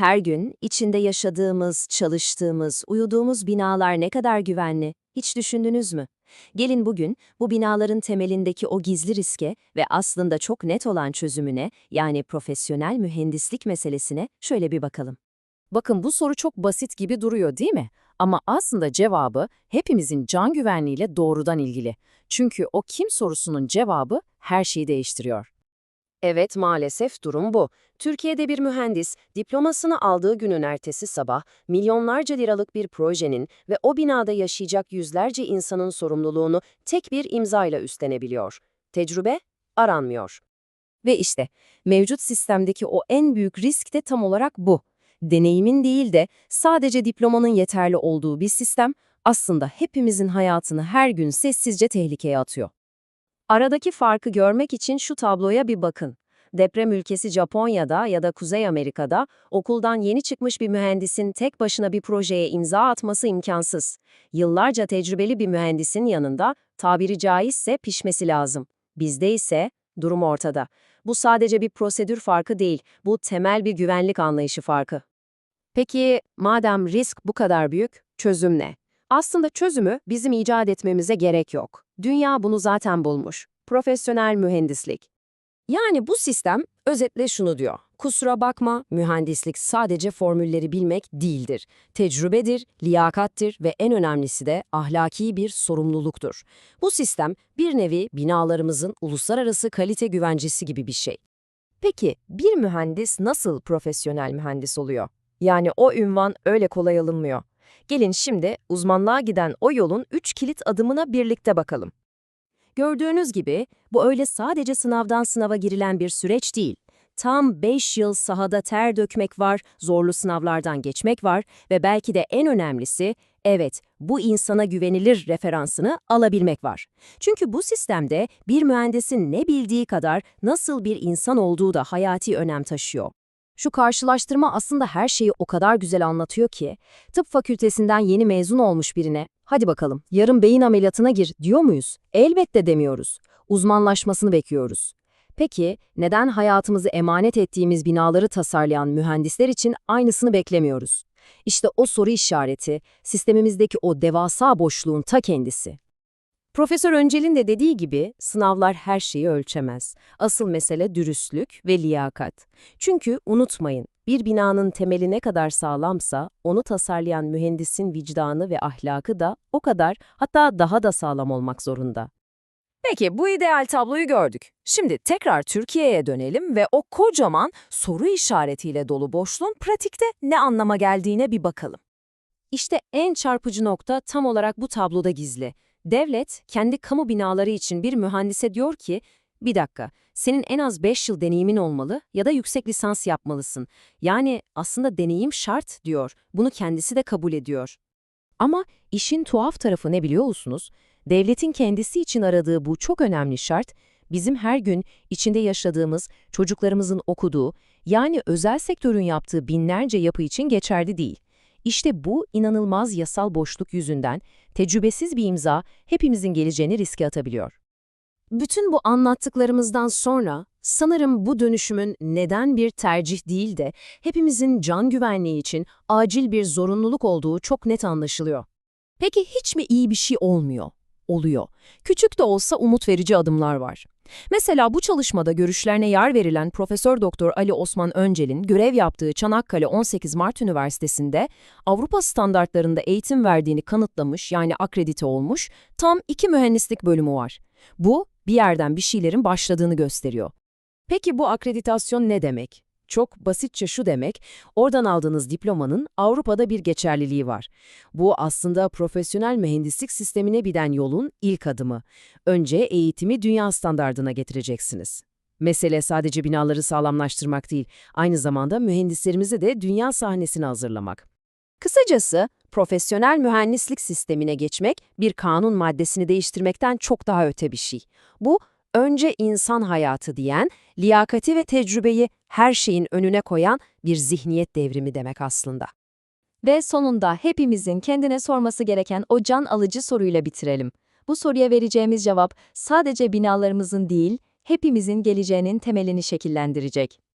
Her gün içinde yaşadığımız, çalıştığımız, uyuduğumuz binalar ne kadar güvenli? Hiç düşündünüz mü? Gelin bugün bu binaların temelindeki o gizli riske ve aslında çok net olan çözümüne, yani profesyonel mühendislik meselesine şöyle bir bakalım. Bakın bu soru çok basit gibi duruyor değil mi? Ama aslında cevabı hepimizin can güvenliğiyle doğrudan ilgili. Çünkü o kim sorusunun cevabı her şeyi değiştiriyor. Evet maalesef durum bu. Türkiye'de bir mühendis diplomasını aldığı günün ertesi sabah milyonlarca liralık bir projenin ve o binada yaşayacak yüzlerce insanın sorumluluğunu tek bir imzayla üstlenebiliyor. Tecrübe aranmıyor. Ve işte mevcut sistemdeki o en büyük risk de tam olarak bu. Deneyimin değil de sadece diplomanın yeterli olduğu bir sistem aslında hepimizin hayatını her gün sessizce tehlikeye atıyor. Aradaki farkı görmek için şu tabloya bir bakın. Deprem ülkesi Japonya'da ya da Kuzey Amerika'da okuldan yeni çıkmış bir mühendisin tek başına bir projeye imza atması imkansız. Yıllarca tecrübeli bir mühendisin yanında tabiri caizse pişmesi lazım. Bizde ise durum ortada. Bu sadece bir prosedür farkı değil, bu temel bir güvenlik anlayışı farkı. Peki madem risk bu kadar büyük, çözüm ne? Aslında çözümü bizim icat etmemize gerek yok. Dünya bunu zaten bulmuş. Profesyonel mühendislik. Yani bu sistem özetle şunu diyor. Kusura bakma, mühendislik sadece formülleri bilmek değildir. Tecrübedir, liyakattir ve en önemlisi de ahlaki bir sorumluluktur. Bu sistem bir nevi binalarımızın uluslararası kalite güvencesi gibi bir şey. Peki bir mühendis nasıl profesyonel mühendis oluyor? Yani o ünvan öyle kolay alınmıyor. Gelin şimdi uzmanlığa giden o yolun üç kilit adımına birlikte bakalım. Gördüğünüz gibi bu öyle sadece sınavdan sınava girilen bir süreç değil. Tam 5 yıl sahada ter dökmek var, zorlu sınavlardan geçmek var ve belki de en önemlisi, evet bu insana güvenilir referansını alabilmek var. Çünkü bu sistemde bir mühendisin ne bildiği kadar nasıl bir insan olduğu da hayati önem taşıyor. Şu karşılaştırma aslında her şeyi o kadar güzel anlatıyor ki, tıp fakültesinden yeni mezun olmuş birine, hadi bakalım yarın beyin ameliyatına gir diyor muyuz? Elbette demiyoruz. Uzmanlaşmasını bekliyoruz. Peki neden hayatımızı emanet ettiğimiz binaları tasarlayan mühendisler için aynısını beklemiyoruz? İşte o soru işareti, sistemimizdeki o devasa boşluğun ta kendisi. Profesör Öncel'in de dediği gibi sınavlar her şeyi ölçemez. Asıl mesele dürüstlük ve liyakat. Çünkü unutmayın, bir binanın temeli ne kadar sağlamsa onu tasarlayan mühendisin vicdanı ve ahlakı da o kadar hatta daha da sağlam olmak zorunda. Peki bu ideal tabloyu gördük. Şimdi tekrar Türkiye'ye dönelim ve o kocaman soru işaretiyle dolu boşluğun pratikte ne anlama geldiğine bir bakalım. İşte en çarpıcı nokta tam olarak bu tabloda gizli. Devlet, kendi kamu binaları için bir mühendise diyor ki, bir dakika, senin en az 5 yıl deneyimin olmalı ya da yüksek lisans yapmalısın. Yani aslında deneyim şart diyor. Bunu kendisi de kabul ediyor. Ama işin tuhaf tarafı ne biliyor musunuz? Devletin kendisi için aradığı bu çok önemli şart, bizim her gün içinde yaşadığımız, çocuklarımızın okuduğu, yani özel sektörün yaptığı binlerce yapı için geçerli değil. İşte bu inanılmaz yasal boşluk yüzünden tecrübesiz bir imza hepimizin geleceğini riske atabiliyor. Bütün bu anlattıklarımızdan sonra sanırım bu dönüşümün neden bir tercih değil de hepimizin can güvenliği için acil bir zorunluluk olduğu çok net anlaşılıyor. Peki hiç mi iyi bir şey olmuyor? Oluyor. Küçük de olsa umut verici adımlar var. Mesela bu çalışmada görüşlerine yer verilen Profesör Doktor Ali Osman Öncel'in görev yaptığı Çanakkale 18 Mart Üniversitesi'nde Avrupa standartlarında eğitim verdiğini kanıtlamış yani akredite olmuş tam iki mühendislik bölümü var. Bu bir yerden bir şeylerin başladığını gösteriyor. Peki bu akreditasyon ne demek? Çok basitçe şu demek, oradan aldığınız diplomanın Avrupa'da bir geçerliliği var. Bu aslında profesyonel mühendislik sistemine biden yolun ilk adımı. Önce eğitimi dünya standardına getireceksiniz. Mesele sadece binaları sağlamlaştırmak değil, aynı zamanda mühendislerimizi de dünya sahnesine hazırlamak. Kısacası, profesyonel mühendislik sistemine geçmek bir kanun maddesini değiştirmekten çok daha öte bir şey. Bu, önce insan hayatı diyen, liyakati ve tecrübeyi her şeyin önüne koyan bir zihniyet devrimi demek aslında. Ve sonunda hepimizin kendine sorması gereken o can alıcı soruyla bitirelim. Bu soruya vereceğimiz cevap sadece binalarımızın değil, hepimizin geleceğinin temelini şekillendirecek.